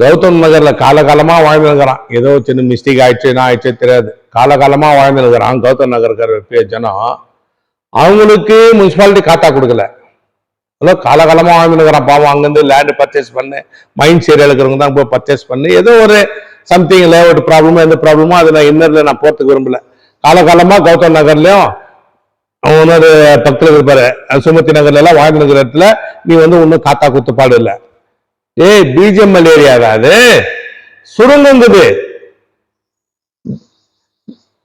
கௌதம் நகர்ல காலகாலமா வாழ்ந்துருக்கிறான் ஏதோ சின்ன மிஸ்டேக் ஆயிடுச்சு என்ன ஆயிடுச்சு தெரியாது. காலகாலமா வாழ்ந்துருக்கிறான் கௌதம் நகர் ஜனம் அவங்களுக்கு முனிசிபாலிட்டி காத்தா கொடுக்கல. அதான் காலகாலமா வாழ்ந்துருக்கிறான் பாவம் அங்கிருந்து லேண்டு பர்ச்சேஸ் பண்ணு மைண்ட் சீரியல் இருக்கிறவங்க தான் போய் பர்ச்சேஸ் பண்ணு. ஏதோ ஒரு சம்திங் ஒரு ப்ராப்ளமோ எந்த ப்ராப்ளமோ அது நான் இன்னர்ல நான் போறதுக்கு விரும்பல. காலகாலமா கௌதம் நகர்லயும் அவனோட பக்கத்தில் இருப்பாரு. சுமதி நகர்ல எல்லாம் வாழ்ந்துருக்கிற இடத்துல நீ வந்து ஒன்றும் காத்தா குத்துப்பாடு இல்லை. ஏய் பிஜிஎம்எல் ஏரியாவா அது சுரங்கங்குது.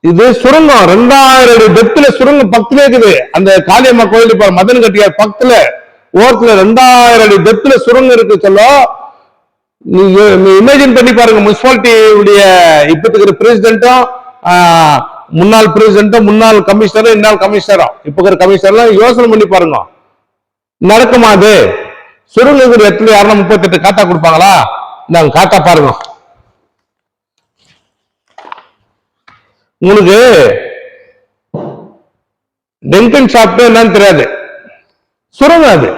இது சுரங்கம். ரெண்டாயிரம் அடி டெப்த்ல சுரங்கம் பக்கத்துல இருக்குது. அந்த காளியம்மா கோயில் பாரு மதன் கட்டியார் பக்கத்துல ஓரத்துல ரெண்டாயிரம் அடி டெப்த்ல சுரங்கம் இருக்கு சொல்ல. நீ இமேஜின் பண்ணி பாருங்க முனிசிபாலிட்டியுடைய இப்ப இருக்கிற பிரசிடென்ட்டும் முன்னாள் பிரசிடென்ட்டும் முன்னாள் கமிஷனரும் இன்னாள் கமிஷனரும் இப்ப இருக்கிற கமிஷனர்லாம் யோசனை பண்ணி பாருங்க. நடக்குமா அது? சுருங்குகிற இடத்துல யாருன்னா முப்பத்தெட்டு காத்தா கொடுப்பாங்களா? நாங்க காத்தா பாருங்க. உங்களுக்கு டெங்கன் ஷாப் என்னன்னு தெரியாது. சுரங்க அது.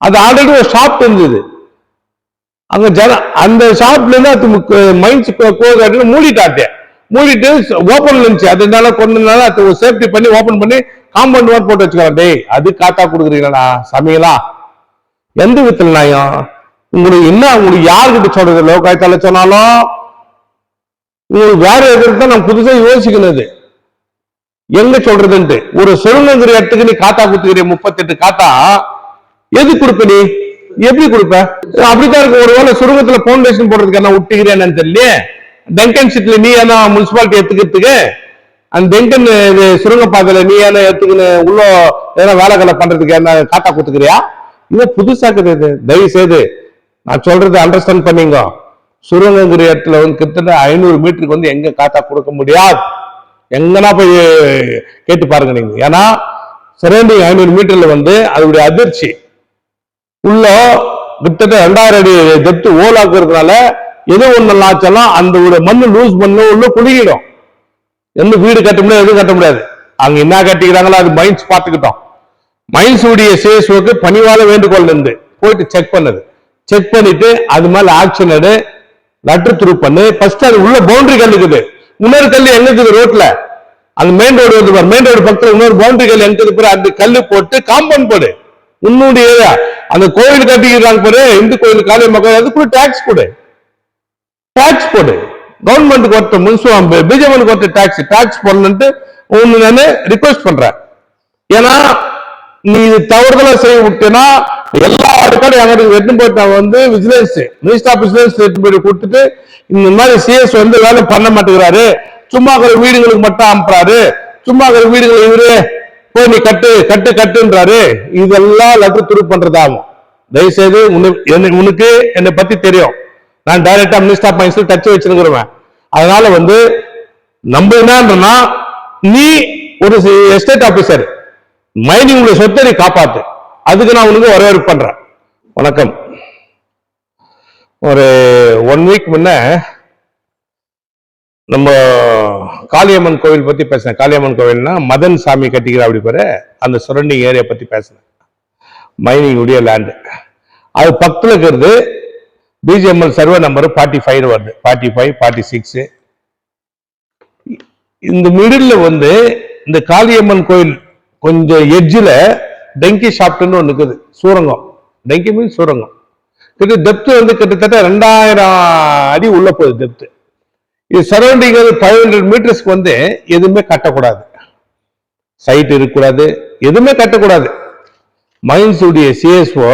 அது ஆல்ரெடி ஒரு ஷாப் இருந்தது. அங்க ஜன அந்த ஷாப்ல இருந்து அது மைன்ஸ் கோஸ் மூடிட்டாட்டு மூடிட்டு ஓப்பன்ல இருந்துச்சு. அது இருந்தாலும் கொண்டு அது சேஃப்டி பண்ணி ஓபன் பண்ணி காம்பவுண்ட் வார் போட்டு வச்சுக்கலாம் டேய் அது காத்தா கொடுக்குறீங்களா? சமையலா? எந்த விதத்துல நியாயம்? உங்களுக்கு என்ன உங்களுக்கு யாருக்கிட்ட சொல்றது? லோகாயத்தால சொன்னாலும் உங்களுக்கு வேற எதிர்த்து நான் புதுசா யோசிக்கணும் எங்க சொல்றதுன்ட்டு. ஒரு சொல்லுங்கிற இடத்துக்கு நீ காத்தா குத்துக்கிற முப்பத்தெட்டு காத்தா? எது கொடுப்ப நீ? எப்படி கொடுப்ப? அப்படித்தான் இருக்கு. ஒருவேளை சுருங்கத்துல பவுண்டேஷன் போடுறதுக்கு என்ன விட்டுக்கிறேன்னு தெரியல டெங்கன் சிட்ல நீ என்ன முனிசிபாலிட்டி எடுத்துக்கிறதுக்கு அந்த டெங்கன் இது பாதையில நீ என்ன எடுத்துக்கின்னு உள்ள ஏதோ வேலைகளை பண்றதுக்கு என்ன காத்தா குத்துக்கிறியா? இது புதுசாக்குது இது தயவு செய்து நான் சொல்றது அண்டர்ஸ்டாண்ட் பண்ணீங்க. சுரங்கங்கிற இடத்துல வந்து கிட்டத்தட்ட ஐநூறு மீட்டருக்கு வந்து எங்க காத்தா கொடுக்க முடியாது. எங்கன்னா போய் கேட்டு பாருங்க நீங்க. ஏன்னா சரௌண்டிங் ஐநூறு மீட்டர்ல வந்து அதோடைய அதிர்ச்சி. உள்ள கிட்டத்தட்ட ரெண்டாயிரம் அடி டெப்த் ஓலாக்குறதுனால எது ஒண்ணு ஆச்சாலும் அந்த ஒரு மண்ணு லூஸ் பண்ணு உள்ள குலுங்கிடும். எந்த வீடு கட்ட முடியாது எதுவும் கட்ட முடியாது. அங்க என்ன கட்டிக்கிறாங்களோ அது மைண்ட்ஸ் பார்த்துக்கிட்டோம். மைன்ஸ் உடைய சேஸ்வுக்கு வேண்டுகோள் இருந்து போயிட்டு செக் பண்ணது. செக் பண்ணிட்டு அது மேல ஆக்ஷன் எடு லெட்டர் த்ரூ பண்ணு. ஃபர்ஸ்ட் அது உள்ள பவுண்டரி கல் இருக்குது. இன்னொரு கல் எங்க இருக்குது ரோட்ல அந்த மெயின் ரோடு வந்து மெயின் ரோடு பக்கத்துல இன்னொரு பவுண்டரி கல் எங்க அந்த கல் போட்டு காம்பவுண்ட் போடு. உன்னுடைய ஏரியா. அந்த கோயில் கட்டிக்கிறாங்க பாரு இந்து கோயில் காலை மக்கள் அதுக்குள்ள டாக்ஸ் போடு. டாக்ஸ் போடு. கவர்மெண்ட்டுக்கு ஒருத்த முனிசிபல் பிஜேபி ஒருத்த டாக்ஸ் டாக்ஸ் போடணுன்ட்டு ஒன்று நான் ரிக்வெஸ்ட் பண்றேன். ஏன்னா நீ இது தவறுதலா செய்ய விட்டேன்னா எல்லா இடத்துலையும் எங்களுக்கு எட்டு போயிட்டு வந்து விஜிலன்ஸ் மினிஸ்டர் ஆஃப் விஜிலன்ஸ் எட்டு போய் கொடுத்துட்டு இந்த மாதிரி சிஎஸ் வந்து வேலை பண்ண மாட்டேங்கிறாரு. சும்மா இருக்கிற வீடுகளுக்கு மட்டும் அனுப்புறாரு. சும்மா இருக்கிற வீடுகளை இவரு போய் நீ கட்டு கட்டு கட்டுன்றாரு. இதெல்லாம் லெட்டர் துரு பண்றதாகும். தயவுசெய்து உனக்கு உனக்கு என்னை பத்தி தெரியும். நான் டைரக்டா மினிஸ்டர் ஆஃப் மைன்ஸ்ல டச் வச்சிருக்கிறவன். அதனால வந்து நம்ம என்னன்றா நீ ஒரு எஸ்டேட் ஆபீசர் மைனிங் உடைய சொத்தை நீ காப்பாத்து. அதுக்கு நான் உனக்கு வரவேற்பு பண்றேன். வணக்கம். ஒரு ஒன் வீக் முன்ன நம்ம காளியம்மன் கோவில் பத்தி பேசினேன். காளியம்மன் கோவில்னா மதன் சாமி கட்டிக்கிற அப்படி பேரு. அந்த சரௌண்டிங் ஏரியா பத்தி பேசினேன். மைனிங் உடைய லேண்டு அது பக்கத்தில் இருக்கிறது BGML survey number forty five வருது ஃபார்ட்டி ஃபைவ் ஃபார்ட்டி சிக்ஸ் இந்த மிடில் வந்து இந்த காளியம்மன் கோயில் கொஞ்சம் எட்ஜில் டெங்கி ஷாப்ட்னு ஒன்று இருக்குது. சூரங்கம். டெங்கி மீன் சூரங்கம். கிட்ட டெப்த் வந்து கிட்டத்தட்ட ரெண்டாயிரம் அடி உள்ள போகுது டெப்த் இது சரௌண்டிங் ஃபைவ் ஹண்ட்ரட் மீட்டர்ஸ்க்கு வந்து எதுவுமே கட்டக்கூடாது. சைட் இருக்கக்கூடாது. எதுவுமே கட்டக்கூடாது. மைன்ஸுடைய சிஎஸ்ஓ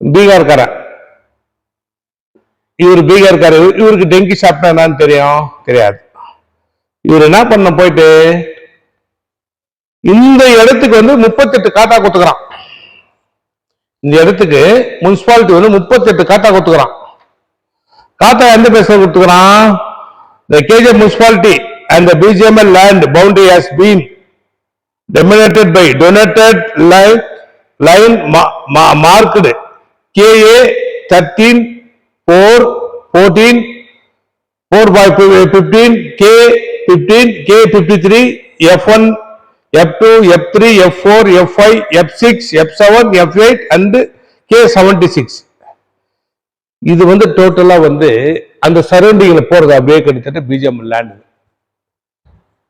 பீகார்காரன். இவர் பீகார்காரர். இவருக்கு டெங்கி சாப்பிட்டா என்னன்னு தெரியும்? தெரியாது. இவர் என்ன பண்ண போயிட்டு? இந்த இடத்துக்கு வந்து முப்பத்தெட்டு காட்டா கொடுத்துக்கிறான் இந்த இடத்துக்கு முனிசிபாலிட்டி வந்து முப்பத்தெட்டு காட்டா கொடுத்துக்கிறான் காட்டா எந்த பேச கொடுத்துக்கிறான் the KJ municipality and the BGML land boundary has been dominated by donated line line ma- ma- marked KA 13 4 14 4 by 15 K 15 K 53 F1 F two F three F four F five F six F seven F eight and K seventy six இது வந்து டோட்டலாக வந்து அந்த சரௌண்டிங்கில் போகிறது அப்படியே கிட்டத்தட்ட BGM land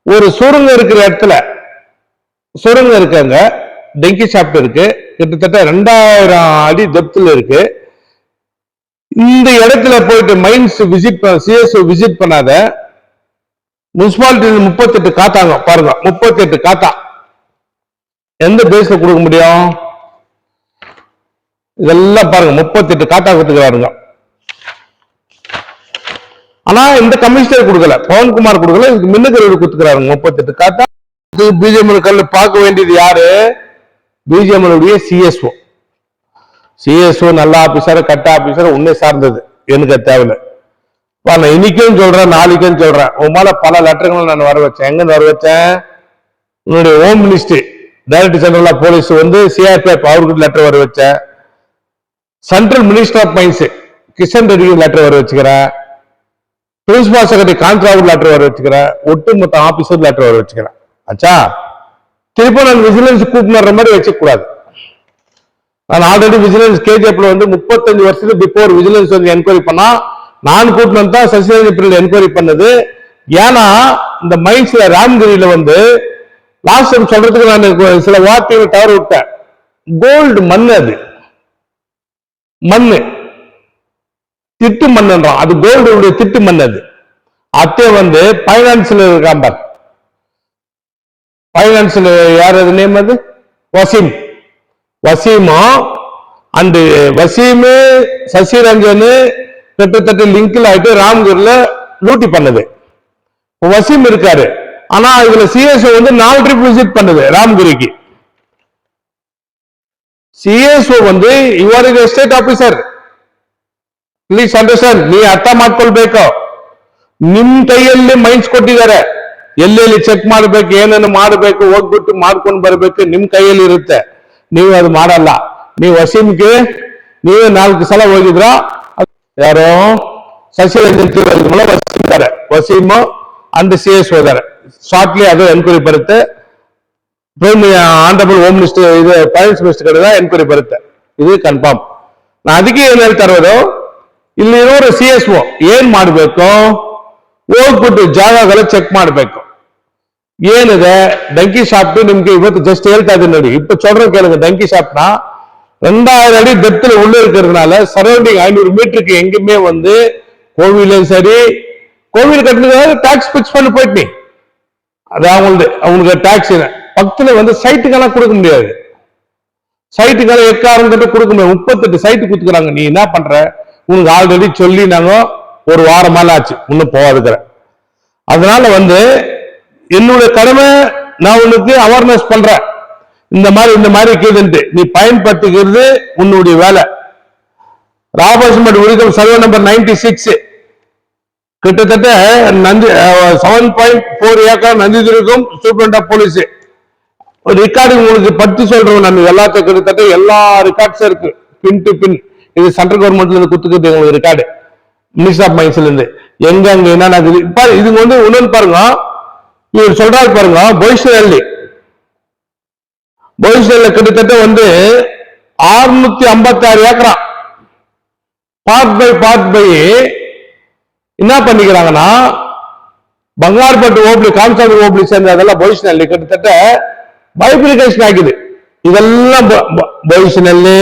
ஒரு சுரங்கம் இருக்கிற இடத்துல சுரங்கம் இருக்காங்க. டெங்கி ஷாப் இருக்கு. கிட்டத்தட்ட ரெண்டாயிரம் அடி டெப்த்தில் இருக்கு. இந்த இடத்துல போயிட்டு மைன்ஸ் விசிட் சிஎஸ்ஓ விசிட் பண்ணாத முனிசிபாலிட்டி முப்பத்தெட்டு காத்தாங்க பாருங்க முப்பத்தெட்டு காத்தா. எந்த பேஸ்ல கொடுக்க முடியும்? இதெல்லாம் பாருங்க முப்பத்தெட்டு காத்தா கொடுத்துக்கிறாருங்க. ஆனா இந்த கமிஷனர் கொடுக்கல பவன்குமார் கொடுக்கல இதுக்கு மின்னுக்கிறவர் கொடுத்துக்கிறாருங்க முப்பத்தெட்டு காத்தா. பிஜேபி கல்லு பார்க்க வேண்டியது யாரு? பிஜேபியுடைய C S O C S O நல்ல ஆபீசர் கட்ட ஆபீசர் உன்னை சார்ந்தது. எனக்கு அது தேவையில்லை. நான் இன்னைக்கும் சொல்றேன் நாளைக்கும் சொல்றேன். உன் மேல பல லெட்டர்கள் நான் வர வச்சேன். எங்க வர வச்சேன்? உன்னுடைய home minister director general of police வந்து சிஆர்பிஎஃப் அவருக்கு லெட்டர் வர வச்சேன். Central minister of mines Kishan ரெட்டிக்கு letter வர வச்சுக்கிறேன். பிரின்சிபால் செக்ரட்டரி கான்ட்ராவுட் லெட்டர் வர வச்சுக்கிறேன். ஒட்டுமொத்த ஆபீசர் லெட்டர் வர வச்சுக்கிறேன். ஆச்சா திருப்ப நான் விஜிலன்ஸ் கூப்பிடுற மாதிரி வச்சுக்கூடாது நான் ஆல்ரெடி விஜிலன்ஸ் கேஜிஎஃப்ல வந்து முப்பத்தஞ்சு வருஷத்துக்கு பிஃபோர் விஜிலன்ஸ் வந்து என்கொயரி பண்ணா நான் கூட்டினது தான் சசிகலா பிரிவில் என்கொயரி பண்ணது. ஏன்னா இந்த மைன்ஸ்ல ராம்கிரியில வந்து லாஸ்ட் டைம் சொல்றதுக்கு நான் சில வார்த்தைகள் தவறு விட்டேன். கோல்டு மண் அது. மண்ணு. திட்டு மண்ணுன்றான். அது கோல்டு திட்டு மண் அது. அத்தே வந்து பைனான்ஸ்ல இருக்கான் பைனான்ஸ்ல யார் அது நேம் அது? வசீம். வசீமா அண்டு வசீமு சசிரஞ்சனு கிட்டத்தட்ட லிங்க்ல ஆயிட்டு ராம்கூர்ல லூட்டி பண்ணது இப்ப வசீம் இருக்காரு ஆனா இதுல சிஎஸ்ஓ வந்து நாலு ட்ரிப் விசிட் பண்ணுது ராம்கிரிக்கு ಸಿಎಸ್ಒ வந்து ಇವರು ಎಸ್ಟೇಟ್ ಆಫೀಸರ್ ಪ್ಲೀಸ್ ಅಂಡರ್ಸ್ಟ್ಯಾಂಡ್ ನೀ ಅರ್ಥ ಮಾಡ್ಕೊಳ್ಬೇಕು ನಿಮ್ ಕೈಯಲ್ಲಿ ಮೈನ್ಸ್ ಕೊಟ್ಟಿದ್ದಾರೆ ಎಲ್ಲೆಲ್ಲಿ ಚೆಕ್ ಮಾಡ್ಬೇಕು ಏನನ್ನು ಮಾಡಬೇಕು ಹೋಗ್ಬಿಟ್ಟು ಮಾಡ್ಕೊಂಡು ಬರ್ಬೇಕು ನಿಮ್ ಕೈಯಲ್ಲಿ ಇರುತ್ತೆ ನೀವು ಅದು ಮಾಡಲ್ಲ ನೀವು ವಸೀಮ್ಗೆ ನೀವೇ ನಾಲ್ಕು ಸಲ ಹೋಗಿದ್ರ ಯಾರು ಸಸಿರಂಜನ್ ತಿರುವಲ್ಲ ವಸೀಮ್ ಇದ್ದಾರೆ ವಸೀಮು ಅಂಡ್ ಸಿ ಎಸ್ ಹೋದಾರೆ ಶಾರ್ಟ್ಲಿ ಅದು ಎನ್ಕ್ವೈರಿ ಬರುತ್ತೆ ಆನರಬಲ್ ಹೋಮ್ ಮಿನಿಸ್ಟರ್ ಇದು ಫೈನಾನ್ಸ್ ಮಿನಿಸ್ಟರ್ ಕಡೆ ಎನ್ಕ್ವೈರಿ ಬರುತ್ತೆ ಇದು ಕನ್ಫರ್ಮ್ ನಾ ಅದಕ್ಕೆ ಏನ್ ಹೇಳ್ತಾ ಇರೋದು ಇಲ್ಲಿರೋರು ಸಿ ಎಸ್ ಒ ಏನ್ ಮಾಡ್ಬೇಕು ಹೋಗ್ಬಿಟ್ಟು ಜಾಗಗಳು ಚೆಕ್ ಮಾಡಬೇಕು ಏನಿದೆ ಡಂಕಿ ಶಾಪ್ ನಿಮ್ಗೆ ಇವತ್ತು ಜಸ್ಟ್ ಹೇಳ್ತಾ ಇದ್ದೀನಿ ನೋಡಿ ಇಪ್ಪ ಚೊಡ್ರ ಕೇಳಿದೆ ಡಂಕಿ ಶಾಪ್ನ ரெண்டாயிரம் அடி டெப்த்ல உள்ள இருக்கிறதுனால சரௌண்டிங் ஐநூறு மீட்டருக்கு எங்கேயுமே வந்து கோவிலும் சரி கோவில் கட்டுறதுக்காக டாக்ஸ் பிக்ஸ் பண்ணி போயிட்டு அது அவங்களுக்கு அவங்களுக்கு டாக்ஸ் பக்கத்துல வந்து சைட்டுக்கெல்லாம் கொடுக்க முடியாது. சைட்டுக்கெல்லாம் எக்காரம் கட்டு கொடுக்க முடியாது. முப்பத்தெட்டு சைட்டு கொடுத்துக்கிறாங்க. நீ என்ன பண்ற? உனக்கு ஆல்ரெடி சொல்லி நாங்க ஒரு வாரம் மேல ஆச்சு. இன்னும் போகாதுக்கிற அதனால வந்து என்னுடைய கடமை நான் உனக்கு அவேர்னஸ் பண்றேன். இந்த மாதிரி இந்த மாதிரி இருக்குதுன்ட்டு. நீ பயன்படுத்திக்கிறது உன்னுடைய வேலை. ராபர்ஸ்மட் விருதம் சர்வே நம்பர் நைன்டி சிக்ஸ் கிட்டத்தட்ட Nandi seven point four acre Nandidurgam superintendent of police recording உங்களுக்கு பத்தி சொல்றோம் நம்ம எல்லாத்தையும் கிட்டத்தட்ட எல்லா ரெக்கார்ட்ஸும் இருக்கு. பின் டு பின் இது சென்ட்ரல் கவர்மெண்ட்ல இருந்து குத்துக்குது எங்களுக்கு ரெக்கார்டு மினிஸ்டர் ஆஃப் மைன்ஸ்ல இருந்து. எங்க அங்க என்ன நடக்குது இது வந்து இன்னொன்று பாருங்க. இவர் சொல்றாரு பாருங்க பொய்ஷனல்லி பொய்ஷனல்ல கிட்டத்தட்ட வந்து ஆறுநூத்தி ஐம்பத்தாறு ஏக்கரா. பார்ட் பை பார்ட் பை என்ன பண்ணிக்கிறாங்கன்னா பங்கார்பட்டு ஓப்ளி கான்சாமி ஓப்ளி சேர்ந்த அதெல்லாம் பொய்ஷனல்லி கிட்டத்தட்ட பைபிளிகேஷன் ஆகிது. இதெல்லாம் பொய்ஷனல்லி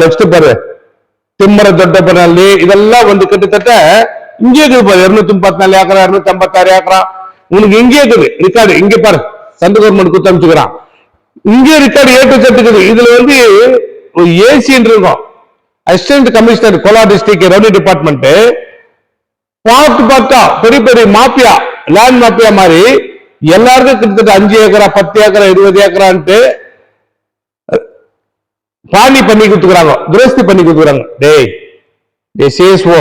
நெக்ஸ்ட் பாரு திம்மர தொட்டப்பனல்லி இதெல்லாம் வந்து கிட்டத்தட்ட இங்கே இருக்குது பாரு இருநூத்தி முப்பத்தி நாலு ஏக்கரா இருநூத்தி ஐம்பத்தாறு ஏக்கரா. உனக்கு இங்கே இருக்குது ரெக்கார்டு இங்க பாரு சென்ட்ரல் கவர்மெண்ட் குத்து அமைச்சுக்கிறான் இங்கே ரெக்கார்டு ஏற்று கட்டுக்குது இதுல வந்து ஏசின்னு இருக்கும். Assistant commissioner Kolar district revenue department பார்த்து பார்த்தா பெரிய பெரிய மாப்பியா லேண்ட் மாப்பியா மாதிரி எல்லாருக்கும் கிட்டத்தட்ட அஞ்சு ஏக்கரா பத்து ஏக்கரா இருபது ஏக்கரான்ட்டு பாணி பண்ணி கொடுத்துக்கிறாங்க. துரஸ்தி பண்ணி கொடுத்துக்கிறாங்க. டேய் டே சேஸ் ஓ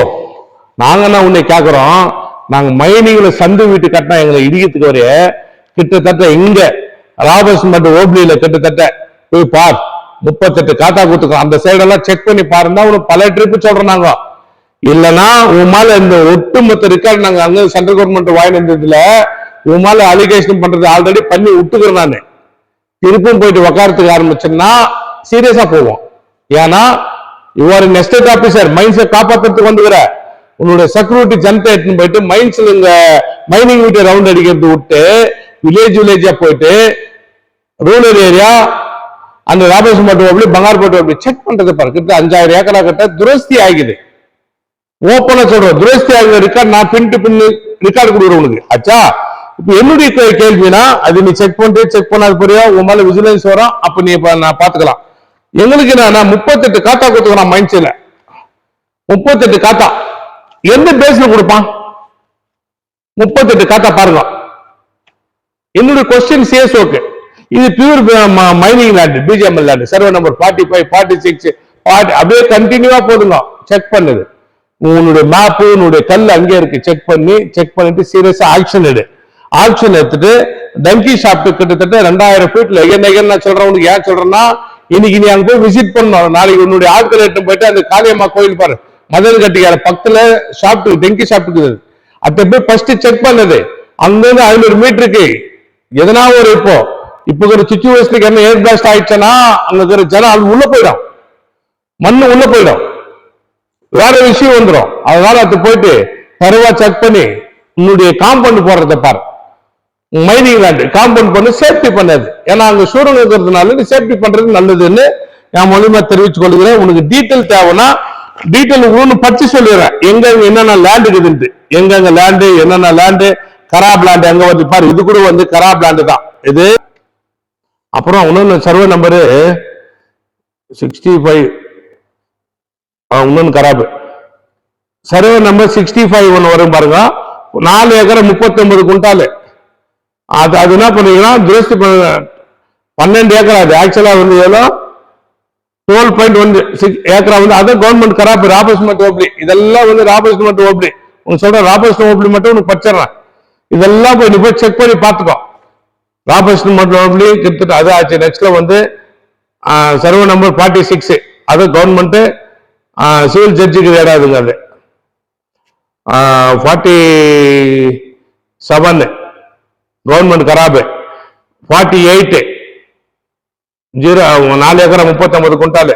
நாங்க என்ன உன்னை கேட்குறோம் நாங்க மைனிங்ல சந்து வீட்டு கட்டினா எங்களை இடிக்கிறதுக்கு வரைய கிட்டத்தட்ட இங்கே ராபர்ஸ் மட்டும் ஓப்ளியில கிட்டத்தட்ட போய் பார் முப்பத்தெட்டு காத்தா கொடுத்துக்கோ. அந்த சைடெல்லாம் செக் பண்ணி பாருந்தா உனக்கு பல ட்ரிப் சொல்றோம் நாங்க. இல்லனா உன் மேல இந்த ஒட்டுமொத்த ரெக்கார்டு நாங்க அங்க சென்ட்ரல் கவர்மெண்ட் வாங்கி இருந்ததுல உன் மேல அலிகேஷன் பண்றது ஆல்ரெடி பண்ணி விட்டுக்கிறேன் நானு. திருப்பும் போயிட்டு உக்காரத்துக்கு ஆரம்பிச்சோம்னா சீரியஸா போவோம். ஏன்னா இவர் எஸ்டேட் ஆபீசர் மைன்ஸை காப்பாத்துறதுக்கு வந்துக்கிற. உன்னுடைய செக்யூரிட்டி ஜனத்தை எடுத்துன்னு போயிட்டு மைன்ஸ்ல இங்க மைனிங் வீட்டை ரவுண்ட் அடிக்கிறது விட்டு வில்லேஜ் வில்லேஜா போயிட்டு ரூரல் ஏரியா அந்த ராபேஸ் மட்டும் அப்படி பங்கார்பேட்டை அப்படி செக் பண்றது பாரு. கிட்ட அஞ்சாயிரம் ஏக்கரா கிட்ட துரஸ்தி ஆகிது. ஓப்பனா சொல்றோம் துரஸ்தி ஆகுது. ரெக்கார்ட் நான் பின் டு பின் ரெக்கார்டு கொடுக்குறேன் உனக்கு. ஆச்சா இப்ப என்னுடைய கேள்வினா அது நீ செக் பண்ணிட்டு செக் பண்ணாத புரியா உன் மேல விஜிலன்ஸ் வரும். அப்ப நீ நான் பாத்துக்கலாம். எங்களுக்கு என்னன்னா முப்பத்தெட்டு காத்தா கொடுத்துக்கலாம் மைண்ட் செட்ல முப்பத்தெட்டு காத்தா. எந்த பேஸ்ல கொடுப்பான்? முப்பத்தெட்டு காத்தா பாருங்க. என்னுடைய கொஸ்டின் சேஸ் ஓகே இது pure mining land BGML land survey number forty five forty six அப்படியே கண்டினியூவா போடுங்க செக் பண்ணுது. உன்னுடைய மேப்பு உன்னுடைய கல் அங்கே இருக்கு. செக் பண்ணி செக் பண்ணிட்டு சீரியஸா ஆக்ஷன் எடு. ஆக்ஷன் எடுத்துட்டு டங்கி ஷாப் கிட்டத்தட்ட ரெண்டாயிரம் ஃபீட்ல எகன் எகன் நான் சொல்றேன் உனக்கு ஏன் சொல்றேன்னா இன்னைக்கு நீ அங்க போய் விசிட் பண்ணணும். நாளைக்கு உன்னுடைய ஆட்கள் எடுத்து போயிட்டு அந்த காளியம்மா கோயில் பாரு. மதன் கட்டிக்கார பக்கத்துல ஷாப் டெங்கி ஷாப் இருக்குது. போய் ஃபர்ஸ்ட் செக் பண்ணது. அங்கிருந்து ஐநூறு மீட்டருக்கு எதனா ஒரு இப்போ இப்போ இருக்கிற சுச்சுவேஷனுக்கு என்ன ஏர் பிளாஸ்ட் ஆயிடுச்சுன்னா அங்க இருக்கிற ஜனம் அது உள்ள போயிடும். மண்ணு உள்ள போயிடும். வேற விஷயம் வந்துடும் அதனால அது போயிட்டு தருவா செக் பண்ணி உன்னுடைய காம்பவுண்ட் போடுறத பாரு. மைனிங் லேண்ட் காம்பவுண்ட் பண்ணி சேஃப்டி பண்ணது. ஏன்னா அங்க சூரங்க இருக்கிறதுனால நீ சேஃப்டி பண்றது நல்லதுன்னு நான் மூலியமா தெரிவிச்சு கொள்கிறேன். உனக்கு டீட்டெயில் தேவைன்னா டீட்டெயில் ஒன்று படிச்சு சொல்லிடுறேன் எங்க என்னென்ன லேண்டு இருக்குதுன்ட்டு. எங்கெங்க லேண்டு என்னென்ன லேண்டு கராப் லேண்டு எங்க வந்து பாரு. இது கூட வந்து கராப் லேண்டு தான். இது அப்புறம் இன்னொன்று சர்வே நம்பரு சிக்ஸ்டி ஃபைவ் இன்னொன்று கராபு. சர்வே நம்பர் சிக்ஸ்டி ஃபைவ் ஒன்று வரும் பாருங்க. நாலு ஏக்கரை முப்பத்தொன்பது குண்டாலு. அது அது என்ன பண்ணுறீங்கன்னா துரஸ்தி பன்னெண்டு ஏக்கரா அது. ஆக்சுவலாக வந்து எவ்வளோ? டுவெல் பாயிண்ட் ஒன் சிக்ஸ் ஏக்கரா வந்து அதான் கவர்மெண்ட் கராப்பு ராபர்ஸ்மெண்ட் ஓப்ளி இதெல்லாம் வந்து ராபர்ஸ்மெண்ட் ஓப்ளி உங்க சொல்ற ராபர்ஸ்மெண்ட் ஓப்ளி மட்டும் உனக்கு படிச்சிடறேன். இதெல்லாம் போய் நீ போய் செக் பண்ணி பார்த்துக்கோ. ராபர்ஸ்மெண்ட் ஓப்ளி கிட்டத்தட்ட அது ஆச்சு. நெக்ஸ்ட்ல வந்து சர்வ நம்பர் ஃபார்ட்டி சிக்ஸ் அது கவர்மெண்ட் சிவில் ஜட்ஜுக்கு ஏடாதுங்க அது. Forty seven government கராபு. Forty eight zero நாலு ஏக்கரை முப்பத்தொன்பது குண்டாலு.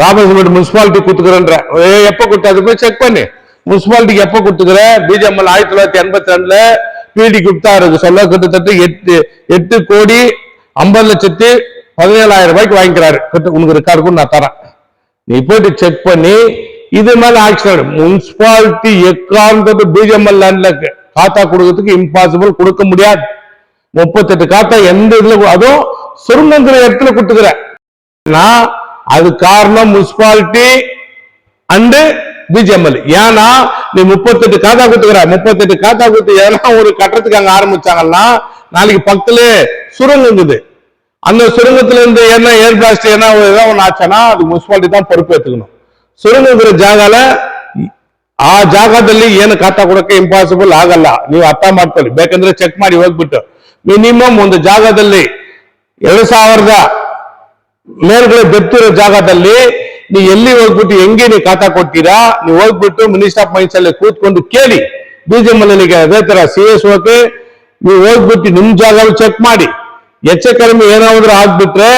ராபர்ஸ்மெண்ட் முனிசிபாலிட்டி கொடுத்துக்கிறேன்ற. எப்போ கொடுத்தா? அது போய் செக் பண்ணு. முனிசிபாலிட்டிக்கு எப்போ கொடுத்துக்கிற? பிஜிஎம்எல் ஆயிரத்தி தொள்ளாயிரத்தி எண்பத்தி ரெண்டுல பிடி குப்தா இருக்கு சொல்ல கிட்டத்தட்ட எட்டு எட்டு கோடி ஐம்பது லட்சத்து பதினேழாயிரம் ரூபாய்க்கு வாங்கிக்கிறாரு. கிட்ட- உனக்கு ரெக்கார்டுக்கும் நான் தரேன். நீ போயிட்டு செக் பண்ணி இது மேல ஆக்ஷன் முனிசிபாலிட்டி எக்காரணத்தோட பிஜிஎம்எல் லேண்ட்ல காத்தா கொடுக்கறதுக்கு இம்பாசிபிள் கொடுக்க முடியாது. முப்பத்தெட்டு காத்தா எந்த இதுல அதுவும் சுருங்கங்கிற இடத்துல கொடுத்துக்கிறேன். அது காரணம் முனிசிபாலிட்டி அண்டு பிஜிஎம்எல் ஏன்னா நீ முப்பத்தெட்டு காத்தா குத்துக்கிற முப்பத்தெட்டு காத்தா குத்து எதனா ஒரு கட்டத்துக்கு அங்க ஆரம்பிச்சாங்கன்னா நாளைக்கு பக்கத்துல சுரங்கம் இருக்குது அந்த சுரங்கத்துல இருந்து என்ன ஏர் பிளாஸ்ட் என்ன ஏதாவது ஒண்ணு ஆச்சுன்னா அது முனிசிபாலிட்டி தான் பொறுப்பேற்றுக்கணும் ಸುರಂಗದ ಜಾಗಲ ಆ ಜಾಗದಲ್ಲಿ ಏನು ಖಾತಾ ಕೊಡಕ್ಕೆ ಇಂಪಾಸಿಬಲ್ ಆಗಲ್ಲ ನೀವು ಅರ್ಥ ಮಾಡ್ಕೊಳ್ಳಿ ಬೇಕಂದ್ರೆ ಚೆಕ್ ಮಾಡಿ ಹೋಗ್ಬಿಟ್ಟು ಮಿನಿಮಮ್ ಒಂದು ಜಾಗದಲ್ಲಿ ಎರಡು ಸಾವಿರದ ಮೇಲ್ಗಡೆ ಬೆತ್ತಿರೋ ಜಾಗದಲ್ಲಿ ನೀ ಎಲ್ಲಿ ಹೋಗ್ಬಿಟ್ಟು ಹೆಂಗೆ ನೀವು ಖಾತಾ ಕೊಡ್ತೀರಾ ನೀವು ಹೋಗ್ಬಿಟ್ಟು ಮಿನಿಸ್ಟರ್ ಆಫ್ ಮೈನ್ಸ್ ಅಲ್ಲಿ ಕೂತ್ಕೊಂಡು ಕೇಳಿ. ಬಿಜೆಎಂಎಲ್ಗೆ ಅದೇ ತರ ಸಿ ಎಸ್ ಓಕೆ ನೀವು ಹೋಗ್ಬಿಟ್ಟು ನಿಮ್ ಜಾಗ ಚೆಕ್ ಮಾಡಿ. ಹೆಚ್ಚು ಕಡಿಮೆ ಏನಾದ್ರು ಆಗ್ಬಿಟ್ರೆ